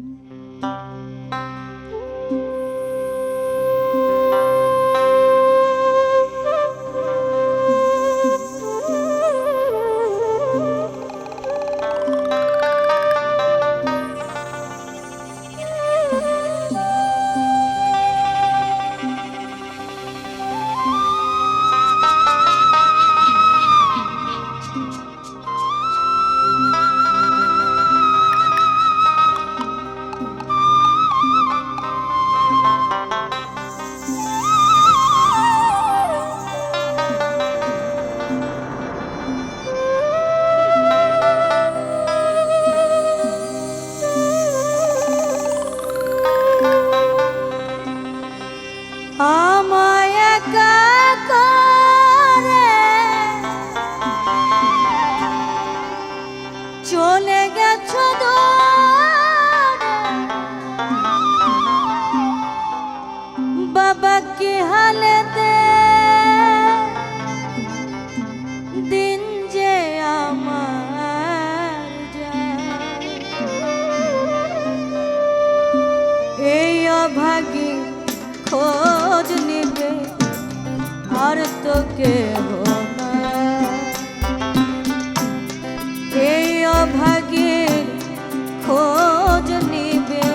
Música হবে আর তো কেহ এই অভাগের খোঁজ নিবে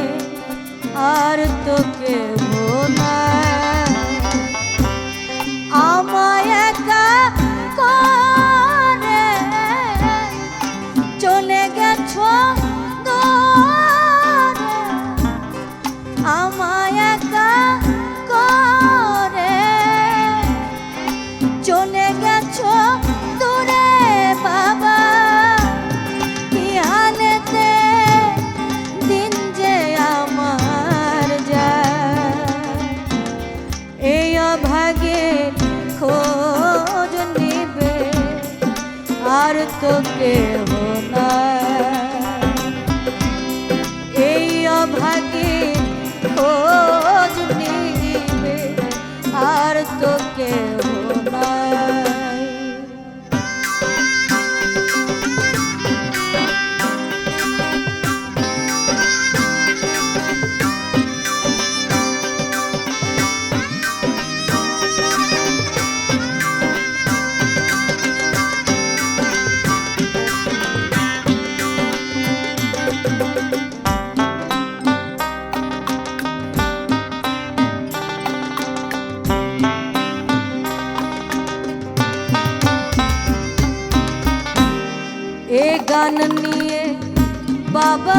আর তো কেউ todo que eu vou.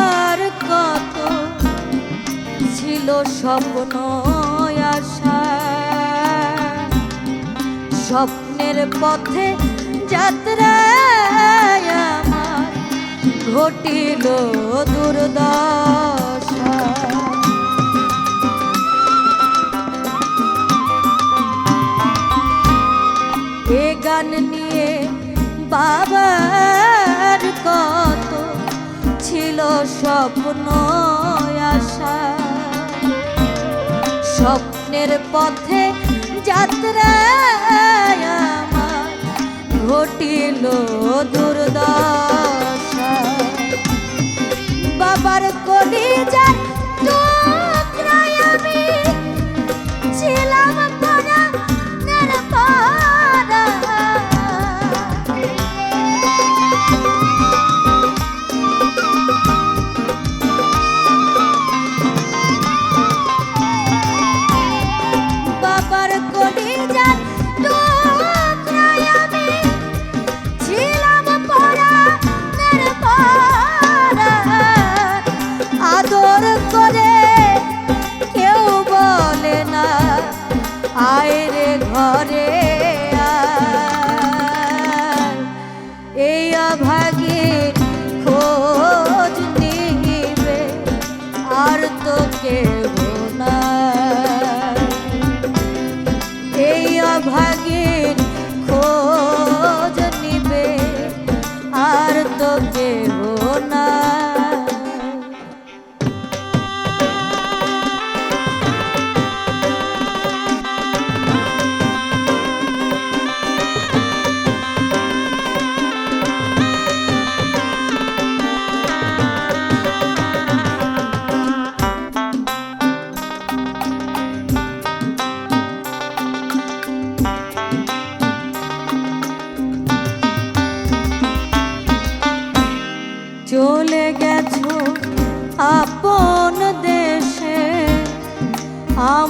আর কত ছিল স্বপ্ন আশা। স্বপ্নের পথে যাত্রা আমার ঘটিল দুর্দশা। এ গান নিয়ে বাবা স্বপ্ন আশা। স্বপ্নের পথে যাত্রা ঘটিল দুর্দশা। বাবার কলি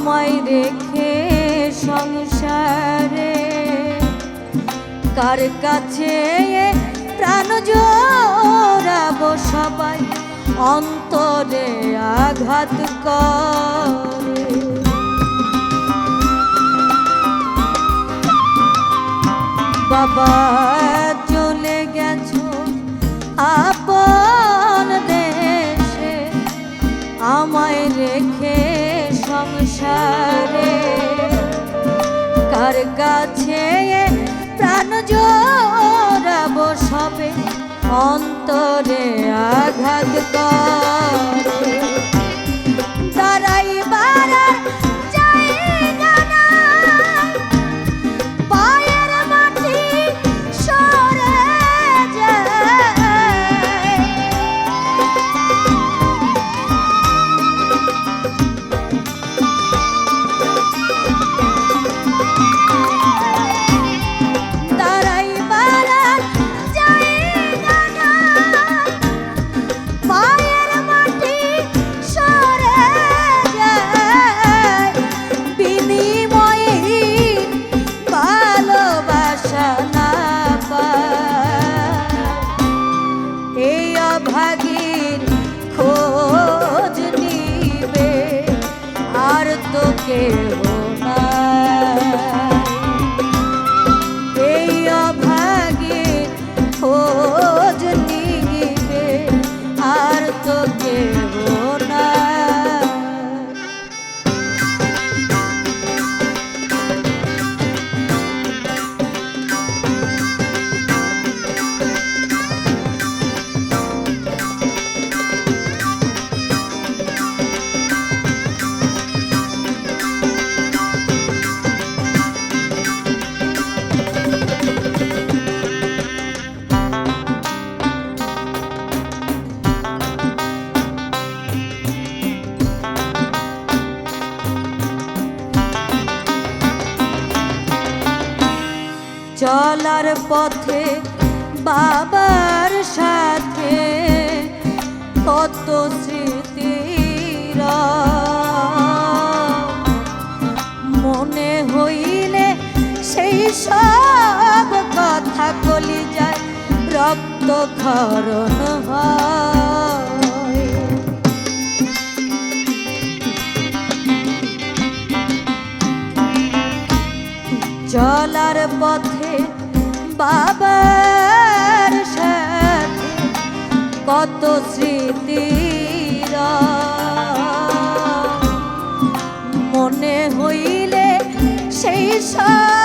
আমায় রেখে সংসারে। কার কাছে প্রাণ জোড়াব সবাই? অন্তরে আঘাত করে। বাবা কার কাছে প্রাণ জোরাবো সবে। অন্তরে আঘাত করে। চলার পথে বাবার সাথে কত স্মৃতির মনে হইলে সেই সব কথা কলি যায় রক্ত খরণ হয়। কত স্মৃতিরা। মনে হইলে সেই সব